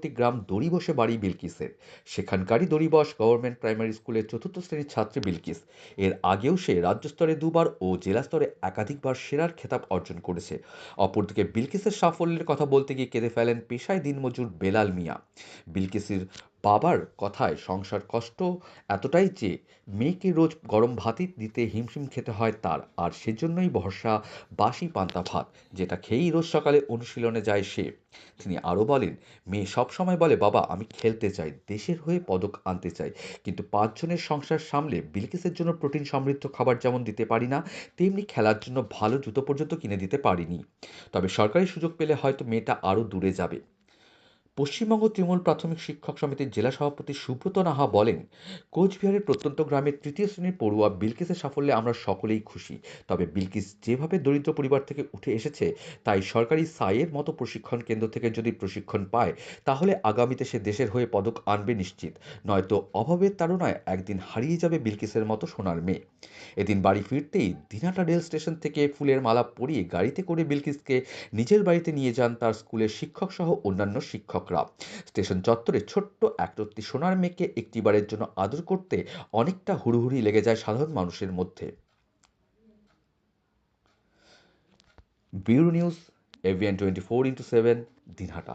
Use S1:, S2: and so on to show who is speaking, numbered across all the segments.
S1: পার্শ্ববর্তী গ্রাম দড়িবসে বাড়ি বিলকিসের। সেখানকারই দড়িবস government primary স্কুলের চতুর্থ শ্রেণির ছাত্রী বিলকিস। এর আগেও সে রাজ্য স্তরে দুবার ও জেলা স্তরে একাধিকবার সেরার খেতাব অর্জন করেছে। অপরদিকে বিলকিসের সাফল্যের কথা বলতে গিয়ে কেঁদে ফেলেন পেশায় দিনমজুর বেলাল মিয়া। বিলকিসের বাবার কথায় সংসার কষ্ট এতটাই যে মেয়েকে রোজ গরম ভাতই দিতে হিমশিম খেতে হয় তার, আর সেজন্যই ভরসা বাসি পান্তা ভাত, যেটা খেয়েই রোজ সকালে অনুশীলনে যায় সে। তিনি আরও বলেন, মেয়ে সবসময় বলে, বাবা, আমি খেলতে চাই, দেশের হয়ে পদক আনতে চাই। কিন্তু পাঁচজনের সংসার সামলে বিলকিসের জন্য প্রোটিন সমৃদ্ধ খাবার যেমন দিতে পারি না, তেমনি খেলার জন্য ভালো জুতো পর্যন্ত কিনে দিতে পারিনি। তবে সরকারি সুযোগ পেলে হয়তো মেয়েটা আরও দূরে যাবে। পশ্চিমবঙ্গ তৃণমূল প্রাথমিক শিক্ষক সমিতির জেলা সভাপতি সুব্রত নাহা বলেন, কোচবিহারের প্রত্যন্ত গ্রামের তৃতীয় শ্রেণির পড়ুয়া বিলকিসের সাফল্যে আমরা সকলেই খুশি। তবে বিলকিস যেভাবে দরিদ্র পরিবার থেকে উঠে এসেছে, তাই সরকারি সাইয়ের মতো প্রশিক্ষণ কেন্দ্র থেকে যদি প্রশিক্ষণ পায়, তাহলে আগামীতে সে দেশের হয়ে পদক আনবে নিশ্চিত। নয়তো অভাবের তাড়নায় একদিন হারিয়ে যাবে বিলকিসের মতো সোনার মেয়ে। এদিন বাড়ি ফিরতেই দিনাটা রেল স্টেশন থেকে ফুলের মালা পরিয়ে গাড়িতে করে বিলকিসকে নিজের বাড়িতে নিয়ে যান তার স্কুলের শিক্ষক সহ অন্যান্য শিক্ষকরা স্টেশন চত্বরে ছোট্ট একরত্তি সোনার মেয়েকে একটিবারের জন্য আদর করতে অনেকটা হুড়োহুড়ি লেগে যায় সাধারণ মানুষের মধ্যে। Bureau news AVN twenty four into seven Dinhata.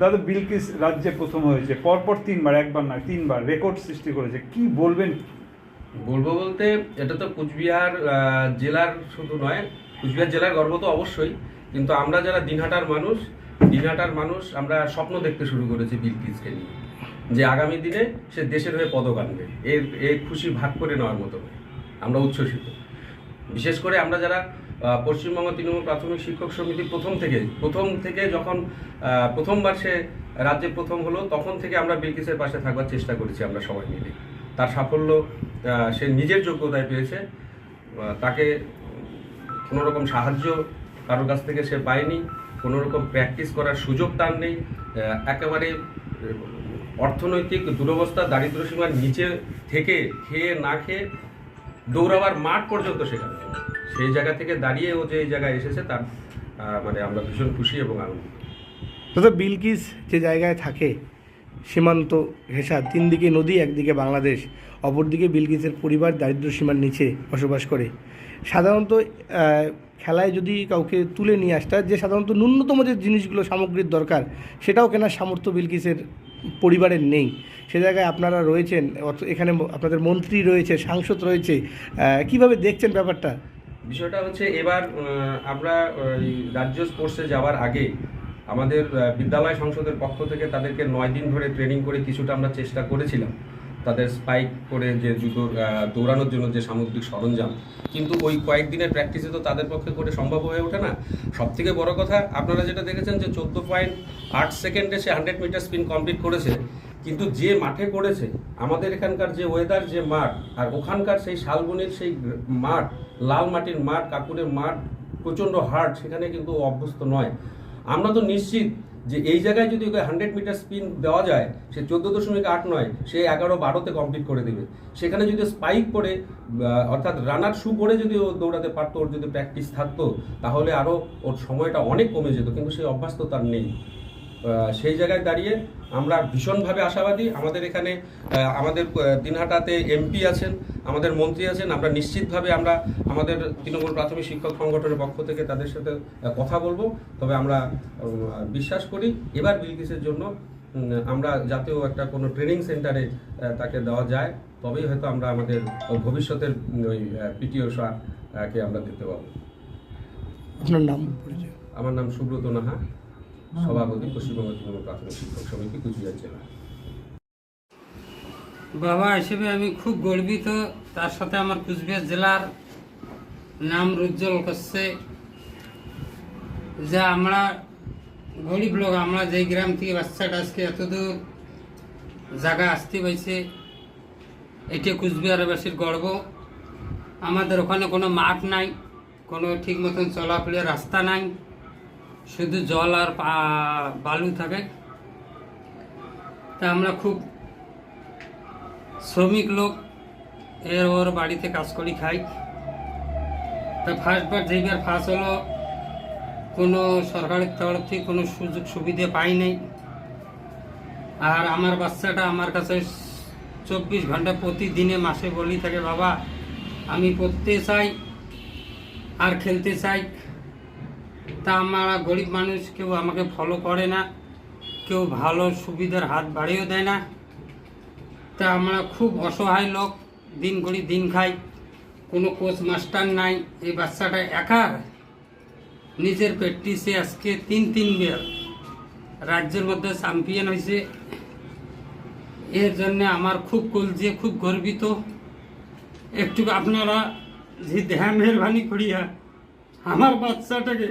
S2: দাদা বিলকিস রাজ্যে প্রথম হয়েছে পরপর তিনবার একবার না তিনবার রেকর্ড সৃষ্টি করেছে কি বলবেন?
S3: বলব বলতে এটা তো কুচবিহার আহ, জেলার শুধু নয় কুচবিহার জেলার গর্ব তো অবশ্যই কিন্তু আমরা যারা দিনহাটার মানুষ দিনহাটার মানুষ আমরা স্বপ্ন দেখতে শুরু করেছি বিলকিসকে নিয়ে, যে আগামী দিনে সে দেশের হয়ে পদক আনবে। এর এর খুশি ভাগ করে নেওয়ার মতো আমরা উচ্ছ্বসিত। বিশেষ করে আমরা যারা পশ্চিমবঙ্গ তৃণমূল প্রাথমিক শিক্ষক সমিতি প্রথম থেকে প্রথম থেকে যখন প্রথমবার সে রাজ্যে প্রথম হলো, তখন থেকে আমরা বিলকিসের পাশে থাকবার চেষ্টা করেছি আমরা সবাই মিলে। তার সাফল্য সে নিজের যোগ্যতায় পেয়েছে। তাকে কোনোরকম সাহায্য কারোর কাছ থেকে সে পায়নি। কোনো রকম প্র্যাকটিস করার সুযোগ তার নেই। একেবারে অর্থনৈতিক দুরবস্থা দারিদ্র সীমার নিচে থেকে খেয়ে না খেয়ে দৌড়াবার মাঠ পর্যন্ত সেখানে। সেই জায়গা থেকে দাঁড়িয়ে ও যে এই জায়গায় এসেছে তার মানে আমরা ভীষণ খুশি এবং আনন্দ
S4: দাদা, বিলকিস যে জায়গায় থাকে সীমান্ত ঘেঁষা তিন দিকে নদী, একদিকে বাংলাদেশ, অপরদিকে বিলকিসের পরিবার দারিদ্র সীমার নিচে বসবাস করে। সাধারণত খেলায় যদি কাউকে তুলে নিয়ে আসতে যে সাধারণত ন্যূনতম যে জিনিসগুলো সামগ্রীর দরকার, সেটাও কেনার সামর্থ্য বিলকিসের পরিবারের নেই। সে জায়গায় আপনারা রয়েছেন এখানে আপনাদের মন্ত্রী রয়েছে, সাংসদ রয়েছে কীভাবে দেখছেন ব্যাপারটা?
S3: বিষয়টা হচ্ছে, এবার আমরা রাজ্য স্পোর্টসে যাওয়ার আগে বিদ্যালয় সংসদের পক্ষ থেকে তাদেরকে নয় দিন ধরে ট্রেনিং করে কিছুটা আমরা চেষ্টা করেছিলাম। তাদের স্পাইক করে যে জুতো দৌড়ানোর জন্য যে সামগ্রিক সরঞ্জাম। কিন্তু ওই কয়েকদিনের প্র্যাকটিসে তো তাদের পক্ষে করে সম্ভব হয়ে ওঠে না। সব থেকে বড় কথা, আপনারা যেটা দেখেছেন যে চোদ্দ পয়েন্ট আট সেকেন্ডে সে হান্ড্রেড মিটার স্পিন কমপ্লিট করেছে। কিন্তু যে মাঠে করেছে, আমাদের এখানকার যে ওয়েদার যে মাঠ, আর ওখানকার সেই শালবনির সেই মাঠ, লাল মাটির মাঠ, কাকুরের মাঠ, প্রচণ্ড হার্ড, সেখানে কিন্তু অভ্যস্ত নয়। আমরা তো নিশ্চিত যে এই জায়গায় যদি ওকে হান্ড্রেড মিটার স্পিন দেওয়া যায়, সে চোদ্দ দশমিক আট নয়, সে এগারো বারোতে কমপ্লিট করে দেবে। সেখানে যদি স্পাইক করে অর্থাৎ রানার শু পরে যদি ও দৌড়াতে পারতো, ওর যদি প্র্যাকটিস থাকতো, তাহলে আরও ওর সময়টা অনেক কমে যেত, কিন্তু সেই অভ্যাস তো তার নেই। সেই জায়গায় দাঁড়িয়ে আমরা ভীষণভাবে আশাবাদী। আমাদের এখানে আমাদের দিনহাটাতে এমপি আছেন আমাদের মন্ত্রী আছেন। আমরা নিশ্চিতভাবে আমরা আমাদের তৃণমূল প্রাথমিক শিক্ষক সংগঠনের পক্ষ থেকে তাদের সাথে কথা বলব। তবে আমরা বিশ্বাস করি এবার বিলকিসের জন্য আমরা যাতেও একটা কোনো ট্রেনিং সেন্টারে তাকে দেওয়া যায় তবেই হয়তো আমরা আমাদের ভবিষ্যতের ওই পিটিও কে আমরা দিতে পারব
S4: আপনার নাম?
S3: আমার নাম সুব্রত নাহা। সভাপতি পশ্চিমবঙ্গ তৃণমূল প্রাথমিক শিক্ষক সমিতি কুচবিহার জেলা।
S5: বাবা হিসেবে আমি খুব গর্বিত। তার সাথে আমার কুচবিহার জেলার নাম উজ্জ্বল করছে। যে আমরা গরিব লোক আমরা যেই গ্রাম থেকে বাচ্চাটা আজকে এতদূর জায়গা আসতে পাইছে এটা কুচবিহারবাসীর গর্ব। আমাদের ওখানে কোনো মাঠ নাই কোনো ঠিক মতন চলাফেরার রাস্তা নাই। শুধু জল আর বালু থাকে। তা আমরা খুব শ্রমিক লোক, এর ওর বাড়িতে কাজ করি, খাই। তা ফার্স্টবার যেইবার ফার্স্ট হলো, কোনো সরকারের তরফ থেকে কোনো সুযোগ সুবিধে পাই নাই। আর আমার বাচ্চাটা আমার কাছে চব্বিশ ঘণ্টা প্রতিদিনে মাসে বলি থাকে, বাবা, আমি পড়তে চাই আর খেলতে চাই। তা আমরা গরিব মানুষ, কেউ আমাকে ফলো করে না, কেউ ভালো সুবিধার হাত বাড়িয়েও দেয় না। তা আমরা খুব অসহায় লোক, দিন করি দিন খাই, কোনো কোচ মাস্টার নাই, এই বাচ্চাটা একা। নিজের প্র্যাকটিসে আজকে তিন তিন তিনবার রাজ্যের মধ্যে চ্যাম্পিয়ন হয়েছে। এর জন্য আমার খুব কলজে, খুব গর্বিত। একটু আপনারা যে ধ্যান মেহরবানি করিয়া আমার বাচ্চাটাকে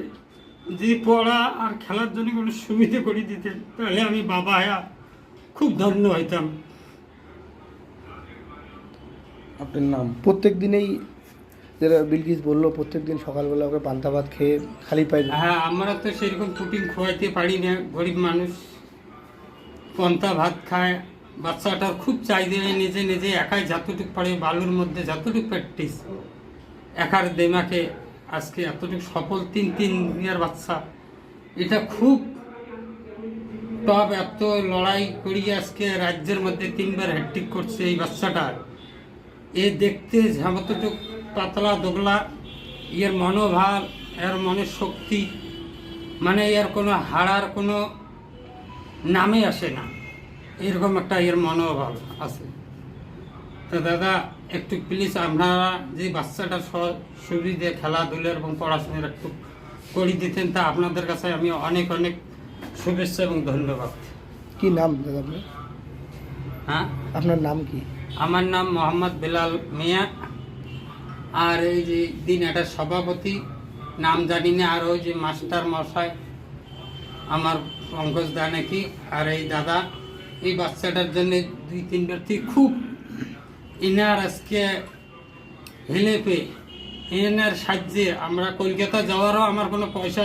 S5: যে পড়া আর খেলার জন্য কোনো সুবিধে করে দিতেন তাহলে আমি বাবা হ্যা খুব ধন্য হইতাম।
S6: আপনার নাম?
S4: প্রত্যেক দিনেই যেটা বিলকিস বলল প্রত্যেক দিন সকালবেলা ওকে পান্তা ভাত খেয়ে খালি পাই
S5: হ্যাঁ আমরা তো সেরকম প্রোটিন খোয়াইতে পারি না। গরিব মানুষ পান্তা ভাত খায় বাচ্চাটা খুব চাহিদা নিজে নিজে একাই যতটুকু পারে বালুর মধ্যে যতটুকু প্র্যাকটিস একার দেমাকে আজকে এতটুকু সফল তিন তিন ইয়ার বাচ্চা। এটা খুব টপ, এত লড়াই করিয়ে আজকে রাজ্যের মধ্যে তিনবার হ্যাট্রিক করছে এই বাচ্চাটা। এ দেখতে যতটুক পাতলা, দোগলা, এর মনোভাব, এর মনের শক্তি মানে এর কোনো হারার কোনো নামে আসে না। এরকম একটা এর মনোভাব আছে। তো দাদা একটু প্লিজ আপনারা যে বাচ্চাটার স- সুবিধে খেলাধুলা এবং পড়াশোনার একটু করে দিতেন তা আপনাদের কাছে আমি অনেক অনেক শুভেচ্ছা এবং ধন্যবাদ।
S4: কি নাম দাদা আপনার?
S5: হ্যাঁ?
S4: আপনার নাম কি?
S5: আমার নাম মোহাম্মদ বেলাল মিয়া। আর এই যে দিন এটা সভাপতি নাম জানি না আর ওই যে মাস্টার মশাই আমার পঙ্কজ দা নাকি আর এই দাদা এই বাচ্চাটার জন্য দুই তিন ব্যক্তি খুব ইনার আজকে হেলেপে ইনার সাহায্যে আমরা কলকাতা যাওয়ারও আমার কোনো পয়সা